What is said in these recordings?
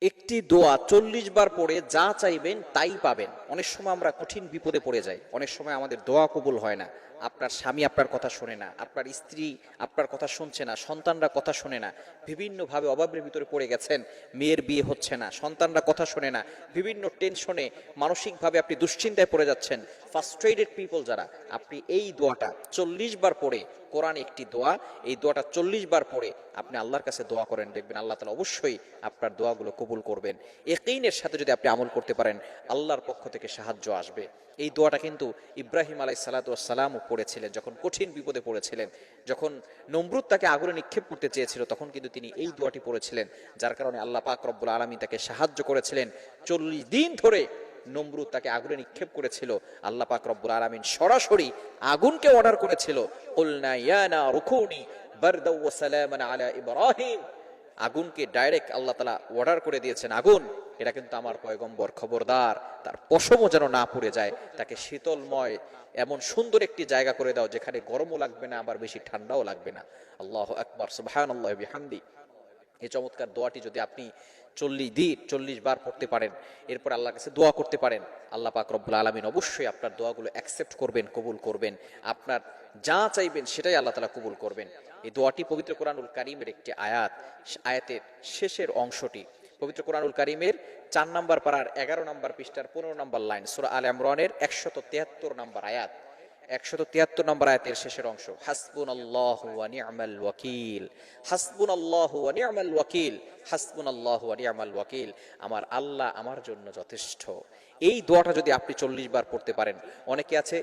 it একটি দোয়া চল্লিশ বার পড়ে যা চাইবেন তাই পাবেন। অনেক সময় আমরা কঠিন বিপদে পড়ে যাই। অনেক সময় আমাদের দোয়া কবুল হয় না। আপনার স্বামী আপনার কথা শোনে না। আপনার স্ত্রী আপনার কথা শুনছে না। সন্তানরা কথা শোনে না। বিভিন্নভাবে অভাবের ভিতরে পড়ে গেছেন। মেয়ের বিয়ে হচ্ছে না। সন্তানরা কথা শোনে না। বিভিন্ন টেনশনে মানসিকভাবে আপনি দুশ্চিন্তায় পড়ে যাচ্ছেন। ফার্স্ট্রেটেড পিপল যারা, আপনি এই দোয়াটা চল্লিশ বার পড়ে। কোরআন একটি দোয়া। এই দোয়াটা চল্লিশ বার পড়ে। আপনি আল্লাহর কাছে দোয়া করেন। দেখবেন আল্লাহ তালা অবশ্যই আপনার দোয়াগুলো কবুল করবেন একেইনের সাথে যদি আপনি আমল করতে পারেন, আল্লাহর পক্ষ থেকে সাহায্য আসবে। এই দোয়াটা কিন্তু ইব্রাহিম আলাই সালাতামও পড়েছিলেন, যখন কঠিন বিপদে পড়েছিলেন। যখন নমরুদ তাকে আগুনে নিক্ষেপ করতে চেয়েছিল, তখন কিন্তু তিনি এই দোয়াটি পড়েছিলেন, যার কারণে আল্লাহ পাক রব্বুল আলমী তাকে সাহায্য করেছিলেন। চল্লিশ দিন ধরে নমরুদ তাকে আগুনে নিক্ষেপ করেছিল। আল্লাহ পাক রব্বুল আলামিন সরাসরি আগুনকে অর্ডার করেছিল। কুলনা ইয়া নারুকুনি বারদাও সালামান আলা ইব্রাহিম। আগুনকে ডাইরেক্ট আল্লাহ তাআলা অর্ডার করে দিয়েছেন, আগুন! এটা কিন্তু আমার পয়গম্বর, খবরদার। তার পশমও যেন না পড়ে যায়, তাকে শীতলময়, এমন সুন্দর একটি জায়গা করে দাও যেখানে গরমও লাগবে না, আবার বেশি ঠান্ডাও লাগবে না। আল্লাহ আকবার, সুবহানাল্লাহি বিহামদি। এই চমৎকার দোয়াটি যদি আপনি চল্লিশ দিন, চল্লিশ বার পড়তে পারেন, এরপর আল্লাহর কাছে দোয়া করতে পারেন, আল্লাহ পাক রব্বুল আলমিন অবশ্যই আপনার দোয়াগুলো অ্যাকসেপ্ট করবেন, কবুল করবেন। আপনার যা চাইবেন সেটাই আল্লাহ তালা কবুল করবেন। এই দোয়াটি পবিত্র কোরআনুল কারিমের একটি আয়াত। আয়াতের শেষের অংশটি। পবিত্র কোরআনুল কারিমের চার নম্বর পাড়ার এগারো নম্বর পৃষ্ঠার পনেরো নম্বর লাইন, সুরা আল ইমরানের একশত তিয়াত্তর নম্বর আয়াত। একশত তিয়াত্তর নম্বর আয়াতের শেষের অংশ। হাসবুন আল্লাহ নি'মাল ওয়াকিল। হাসবুন আল্লাহ নি'মাল ওয়াকিল। হাসবুন আল্লাহ ওয়াকিল। আমার আল্লাহ আমার জন্য যথেষ্ট। এই দোয়াটা যদি আপনি চল্লিশ বার পড়তে পারেন, অনেকে আছে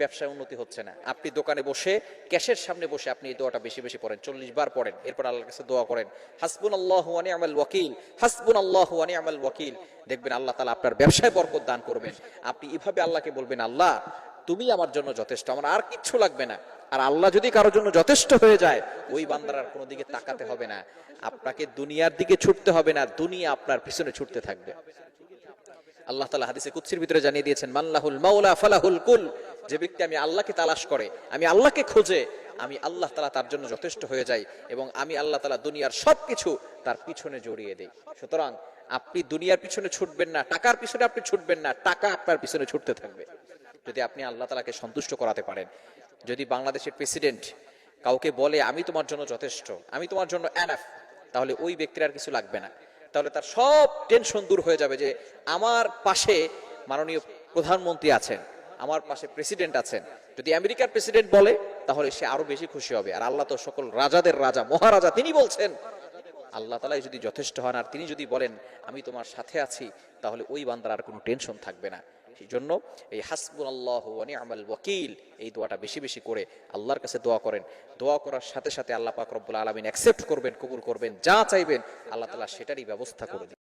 ব্যবসায় উন্নতি হচ্ছে না। আপনি দোকানে বসে, ক্যাশের সামনে বসে আপনি এই দোয়াটা বেশি বেশি পড়েন, চল্লিশ বার পড়েন, এরপর আল্লাহর কাছে দোয়া করেন হাসবুন আল্লাহ নি'মাল ওয়াকিল হাসবুন আল্লাহ নি'মাল ওয়াকিল। দেখবেন আল্লাহ তাআলা আপনার ব্যবসায় বরকত দান করবেন। আপনি এভাবে আল্লাহকে বলবেন, আল্লাহ, তুমি আমার জন্য যথেষ্ট, আমার আর কিচ্ছু লাগবে না। আর আল্লাহ যদি কারোর জন্য যথেষ্ট হয়ে যায়, ওই বান্দার আর কোনো দিকে তাকাতে হবে না। আপনাকে দুনিয়ার দিকে ছুটতে হবে না, দুনিয়া আপনার পিছনে ছুটতে থাকবে। আল্লাহ তালা হাদিসে কুৎসির ভিতরে জানিয়ে দিয়েছেন মাল্লাহুল মাওলা ফালাহুল কুল। যে ব্যক্তি আমি আল্লাহকে তালাশ করে, আমি আল্লাহকে খোঁজে, আমি আল্লাহ তালা তার জন্য যথেষ্ট হয়ে যাই এবং আমি আল্লাহ তালা দুনিয়ার সবকিছু তার পিছনে জড়িয়ে দেই। সুতরাং আপনি দুনিয়ার পিছনে ছুটবেন না, টাকার পিছনে আপনি ছুটবেন না, টাকা আপনার পিছনে ছুটতে থাকবে। যদি আপনি আল্লাহ তালাকে সন্তুষ্ট করাতে পারেন, যদি বাংলাদেশের প্রেসিডেন্ট কাউকে বলে, আমি তোমার জন্য যথেষ্ট, আমি তোমার জন্য অ্যানাফ তাহলে ওই ব্যক্তির আর কিছু লাগবে না। তাহলে তার সব টেনশন দূর হয়ে যাবে যে আমার পাশে মাননীয় প্রধানমন্ত্রী আছেন, আমার পাশে প্রেসিডেন্ট আছেন। যদি আমেরিকার প্রেসিডেন্ট বলে, তাহলে সে আরও বেশি খুশি হবে। আর আল্লাহ তো সকল রাজাদের রাজা, মহারাজা, তিনি বলছেন, আল্লাহ তালাই যদি যথেষ্ট হন, আর তিনি যদি বলেন, আমি তোমার সাথে আছি, তাহলে ওই বান্দার আর কোনো টেনশন থাকবে না। সেই জন্য এই হাসবুল আল্লাহ আমাল ওয়াকিল এই দোয়াটা বেশি বেশি করে আল্লাহর কাছে দোয়া করেন। দোয়া করার সাথে সাথে আল্লাহ পাক আলমিন অ্যাকসেপ্ট করবেন, কবুল করবেন, যা চাইবেন, আল্লাহ তালা সেটারই ব্যবস্থা করে